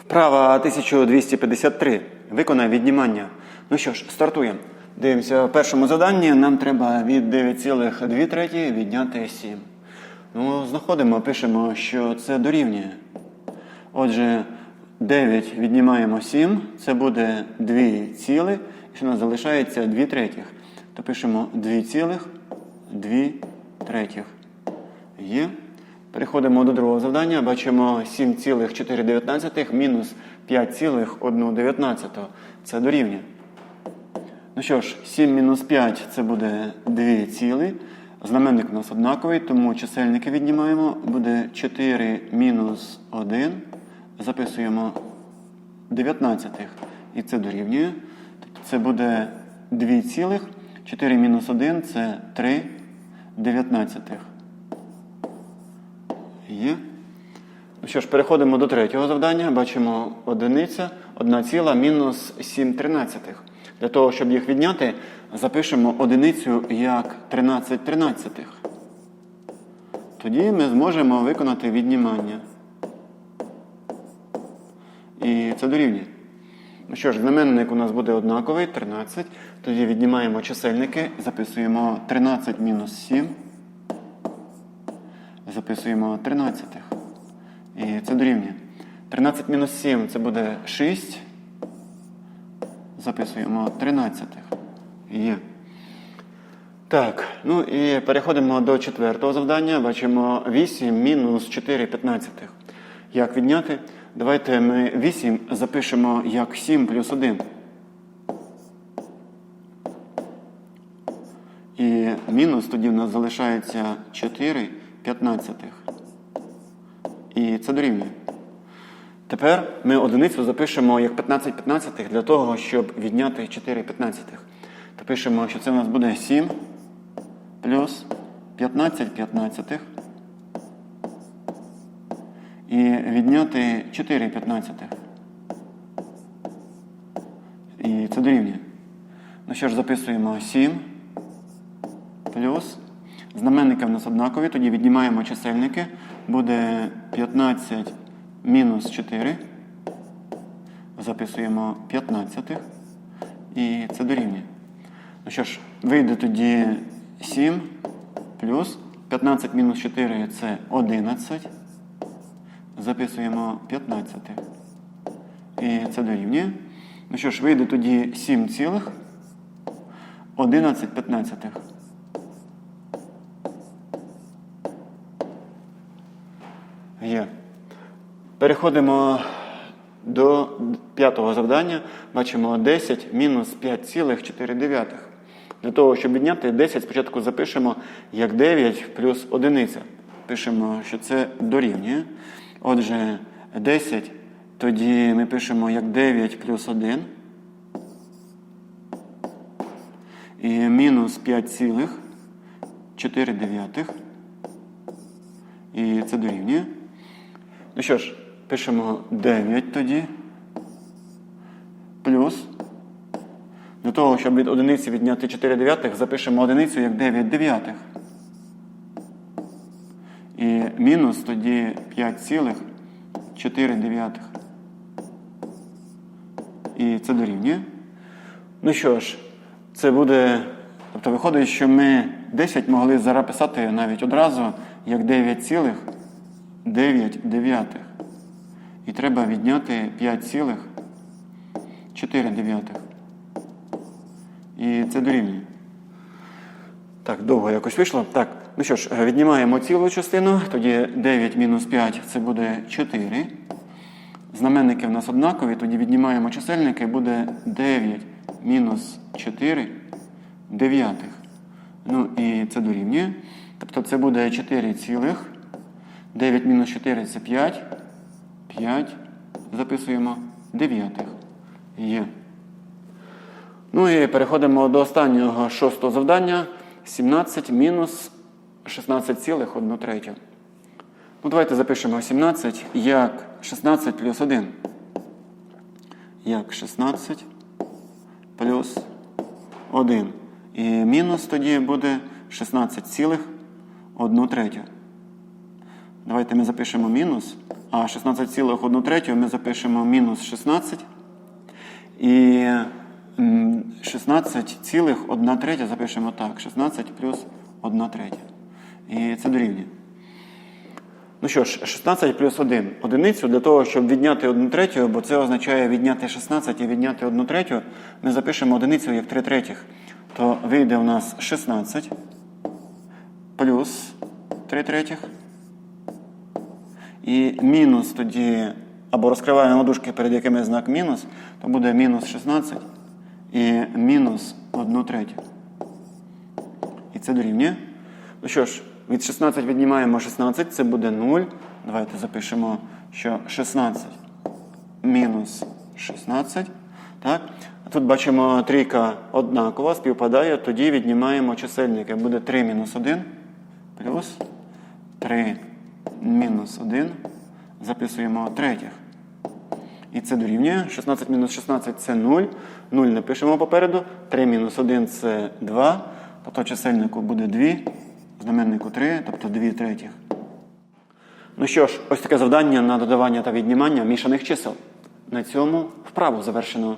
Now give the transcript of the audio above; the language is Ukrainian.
Вправа 1253. Виконай віднімання. Ну що ж, стартуємо. Дивимося, в першому заданні нам треба від 9,2 треті відняти 7. Ну, знаходимо, пишемо, що це дорівнює. Отже, 9 віднімаємо 7, це буде 2 ціли, і що у нас залишається 2 третіх. То пишемо 2 цілих, 2 третіх. Є. Переходимо до другого завдання. Бачимо 7,419 мінус 5,119. Це дорівнює. Ну що ж, 7 мінус 5 це буде 2 ціли. Знаменник у нас однаковий, тому чисельники віднімаємо. Буде 4 мінус 1. Записуємо 19. І це дорівнює. Тобто це буде 2 цілих. 4 мінус 1 це 3 дев'ятнадцятих. Є. Ну що ж, переходимо до третього завдання. Бачимо одиниця, 1 ціла мінус 7 тринадцятих. Для того, щоб їх відняти, запишемо одиницю як 13 тринадцятих. Тоді ми зможемо виконати віднімання. І це дорівнює. Ну що ж, знаменник у нас буде однаковий, 13. Тоді віднімаємо чисельники, записуємо 13 мінус 7. Записуємо 13. І це дорівнює. 13 мінус 7 це буде 6. Записуємо 13. Є. Так, ну і переходимо до четвертого завдання. Бачимо 8 мінус 4 п'ятнадцятих. Як відняти? Давайте ми 8 запишемо як 7 плюс 1. І мінус тоді в нас залишається 4 п'ятнадцятих. І це дорівнює. Тепер ми одиницю запишемо як 15 п'ятнадцятих для того, щоб відняти 4 п'ятнадцятих. То пишемо, що це у нас буде 7 плюс 15 п'ятнадцятих. І відняти 4 п'ятнадцятих. І це дорівнює. Ну що ж, записуємо 7 плюс. Знаменники в нас однакові, тоді віднімаємо чисельники. Буде 15 мінус 4. Записуємо 15. І це дорівнює. Ну що ж, вийде тоді 7 плюс 15 мінус 4 це 11. Записуємо 15. І це дорівнює. Ну що ж, вийде тоді 7 цілих 11 15. Переходимо до п'ятого завдання. Бачимо 10 мінус 5,4. Для того, щоб відняти 10, спочатку запишемо як 9 плюс 1. Пишемо, що це дорівнює. Отже, 10 тоді ми пишемо як 9 плюс 1. І мінус 5,4. І це дорівнює. Ну що ж, пишемо 9 тоді. Плюс. Для того, щоб від одиниці відняти 4 дев'ятих, запишемо одиницю як 9 дев'ятих. І мінус тоді 5,4 дев'ятих. І це дорівнює. Ну що ж, це буде. Тобто виходить, що ми 10 могли записати навіть одразу як 9,9 дев'ятих. І треба відняти 5,4. І це дорівнює. Так, довго якось вийшло. Так, ну що ж, віднімаємо цілу частину, тоді 9 мінус 5 це буде 4. Знаменники в нас однакові, тоді віднімаємо чисельники, буде 9 мінус 4 дев'ятих. Ну і це дорівнює. Тобто це буде 4 цілих. 9 мінус 4 це 5. 5. Записуємо дев'ятих. Є. Ну і переходимо до останнього шостого завдання. 17 мінус 16,1 третю. Ну, давайте запишемо 17 як 16 плюс 1. Як 16 плюс 1. І мінус тоді буде 16,1 третю. Давайте ми запишемо мінус а 16,1 третю ми запишемо мінус 16. І 16,1 третя запишемо так. 16 плюс 1 третя. І це дорівнює. Ну що ж, 16 плюс 1 одиницю для того, щоб відняти 1 третю, бо це означає відняти 16 і відняти 1 третю, ми запишемо одиницю як 3 третіх. То вийде у нас 16 плюс 3 третіх. І мінус тоді, або розкриваємо дужки, перед якими знак мінус, то буде мінус 16 і мінус 1 третю. І це дорівнює. Ну що ж, від 16 віднімаємо 16, це буде 0. Давайте запишемо, що 16 мінус 16. Так? Тут бачимо трійка однакова, співпадає, тоді віднімаємо чисельники. Буде 3 мінус 1 плюс 3 мінус 1. Записуємо третіх. І це дорівнює. 16 мінус 16 це 0. 0 напишемо попереду. 3 мінус 1 це 2. Тобто чисельнику буде 2, знаменнику 3, тобто 2 третіх. Ну що ж, ось таке завдання на додавання та віднімання мішаних чисел. На цьому вправу завершено.